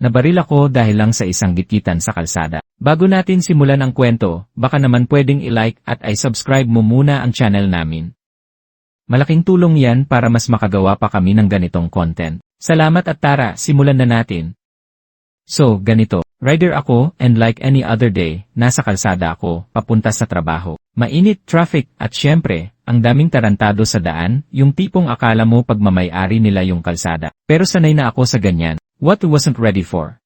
Nabaril ako dahil lang sa isang gitgitan sa kalsada. Bago natin simulan ang kwento, baka naman pwedeng i-like at i-subscribe mo muna ang channel namin. Malaking tulong yan para mas makagawa pa kami ng ganitong content. Salamat at tara, simulan na natin. So, ganito, rider ako and like any other day, nasa kalsada ako, papunta sa trabaho. Mainit traffic at syempre, ang daming tarantado sa daan, yung tipong akala mo pagmamayari nila yung kalsada. Pero sanay na ako sa ganyan, what wasn't ready for.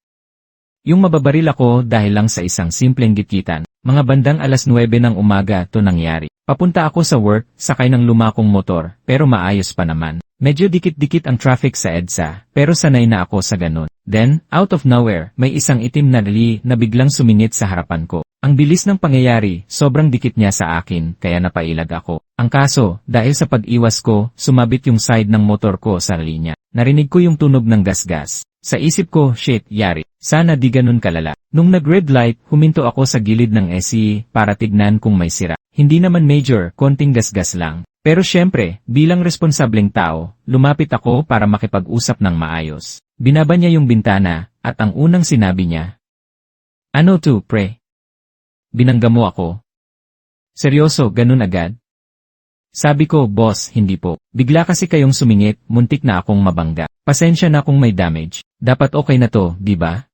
Yung mababaril ako dahil lang sa isang simpleng gitgitan, mga bandang alas 9 ng umaga to nangyari. Papunta ako sa work, sakay ng lumakong motor, pero maayos pa naman. Medyo dikit-dikit ang traffic sa EDSA, pero sanay na ako sa ganun. Then, out of nowhere, may isang itim na rally na biglang sumingit sa harapan ko. Ang bilis ng pangyayari, sobrang dikit niya sa akin, kaya napailag ako. Ang kaso, dahil sa pag-iwas ko, sumabit yung side ng motor ko sa linya. Narinig ko yung tunog ng gasgas. Sa isip ko, shit, yari. Sana di ganun kalala. Nung nag-red light, huminto ako sa gilid ng SE para tignan kung may sira. Hindi naman major, konting gasgas lang. Pero syempre, bilang responsableng tao, lumapit ako para makipag-usap ng maayos. Binaba niya yung bintana, at ang unang sinabi niya, Ano to, pre? Binangga mo ako. Seryoso, ganun agad? Sabi ko, boss, hindi po. Bigla kasi kayong sumingit, muntik na akong mabangga. Pasensya na kung may damage. Dapat okay na to, di ba?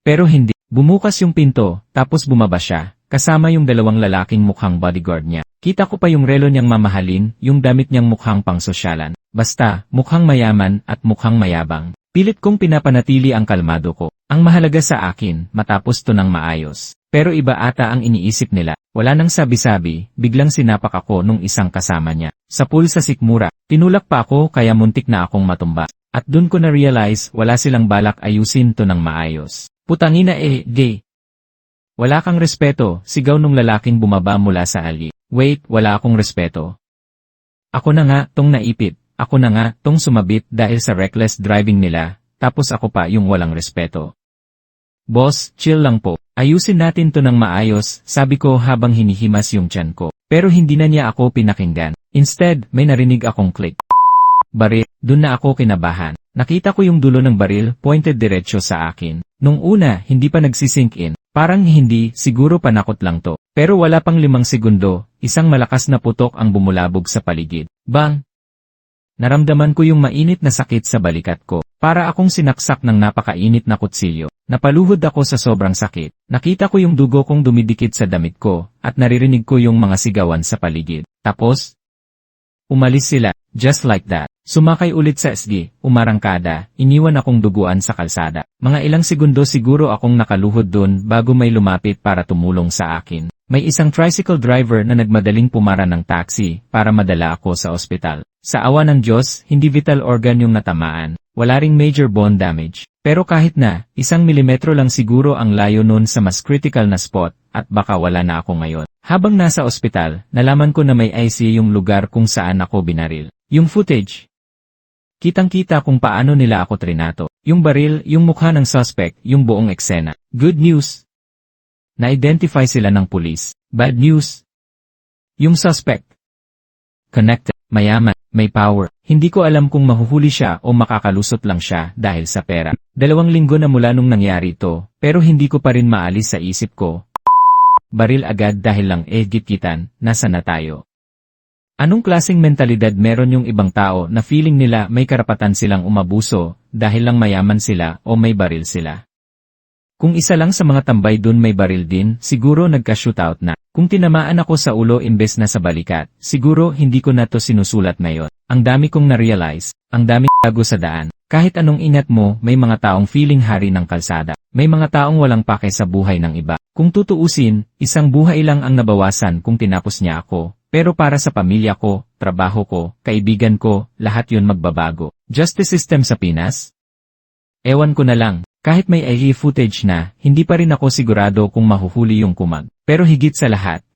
Pero hindi. Bumukas yung pinto, tapos bumaba siya, kasama yung dalawang lalaking mukhang bodyguard niya. Kita ko pa yung relo niyang mamahalin, yung damit niyang mukhang pangsosyalan. Basta, mukhang mayaman at mukhang mayabang. Pilit kong pinapanatili ang kalmado ko. Ang mahalaga sa akin, matapos to ng maayos. Pero iba ata ang iniisip nila. Wala nang sabi-sabi, biglang sinapak ako nung isang kasama niya. Sa pool sa sikmura, tinulak pa ako kaya muntik na akong matumba. At dun ko na-realize wala silang balak ayusin to ng maayos. Putangina eh, gay. Wala kang respeto, sigaw nung lalaking bumaba mula sa ali. Wait, wala akong respeto. Ako na nga, tong naipit. Ako na nga, tong sumabit dahil sa reckless driving nila, tapos ako pa yung walang respeto. Boss, chill lang po. Ayusin natin to ng maayos, sabi ko habang hinihimas yung tiyan ko. Pero hindi na niya ako pinakinggan. Instead, may narinig akong click. Baril, dun na ako kinabahan. Nakita ko yung dulo ng baril, pointed diretsyo sa akin. Nung una, hindi pa nagsisink in. Parang hindi, siguro panakot lang to. Pero wala pang limang segundo, isang malakas na putok ang bumulabog sa paligid. Bang! Naramdaman ko yung mainit na sakit sa balikat ko. Para akong sinaksak ng napakainit na kutsilyo. Napaluhod ako sa sobrang sakit. Nakita ko yung dugo kong dumidikit sa damit ko, at naririnig ko yung mga sigawan sa paligid. Tapos, umalis sila, just like that. Sumakay ulit sa SD, umarangkada, iniwan akong duguan sa kalsada. Mga ilang segundo siguro akong nakaluhod dun bago may lumapit para tumulong sa akin. May isang tricycle driver na nagmadaling pumara ng taxi para madala ako sa ospital. Sa awa ng Diyos, hindi vital organ yung natamaan. Wala ring major bone damage. Pero kahit na, isang milimetro lang siguro ang layo nun sa mas critical na spot, at baka wala na ako ngayon. Habang nasa ospital, nalaman ko na may IC yung lugar kung saan ako binaril. Yung footage. Kitang-kita kung paano nila ako trinato. Yung baril, yung mukha ng suspect, yung buong eksena. Good news. Na-identify sila ng pulis. Bad news. Yung suspect. Connected, mayaman, may power. Hindi ko alam kung mahuhuli siya o makakalusot lang siya dahil sa pera. Dalawang linggo na mula nung nangyari ito, pero hindi ko pa rin maalis sa isip ko. Baril agad dahil lang eh gitgitan, nasa na tayo. Anong klaseng mentalidad meron yung ibang tao na feeling nila may karapatan silang umabuso dahil lang mayaman sila o may baril sila? Kung isa lang sa mga tambay dun may baril din, siguro nagka-shootout na. Kung tinamaan ako sa ulo imbes na sa balikat, siguro hindi ko na to sinusulat ngayon. Ang dami kong na-realize, ang daming gago sa daan. Kahit anong ingat mo, may mga taong feeling hari ng kalsada. May mga taong walang pake sa buhay ng iba. Kung tutuusin, isang buhay lang ang nabawasan kung tinapos niya ako. Pero para sa pamilya ko, trabaho ko, kaibigan ko, lahat yun magbabago. Justice system sa Pinas? Ewan ko na lang, kahit may AI footage na, hindi pa rin ako sigurado kung mahuhuli yung kumag. Pero higit sa lahat.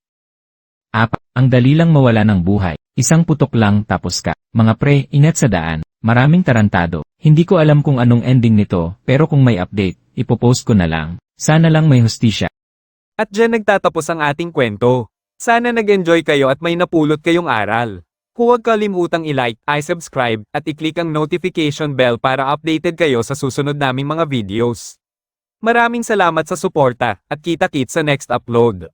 Apa, ang dali lang mawala ng buhay. Isang putok lang tapos ka. Mga pre, ingat sa daan. Maraming tarantado. Hindi ko alam kung anong ending nito, pero kung may update, ipopost ko na lang. Sana lang may hustisya. At dyan nagtatapos ang ating kwento. Sana nag-enjoy kayo at may napulot kayong aral. Huwag kalimutang i-like, i-subscribe, at i-click ang notification bell para updated kayo sa susunod naming mga videos. Maraming salamat sa suporta, at kita-kit sa next upload.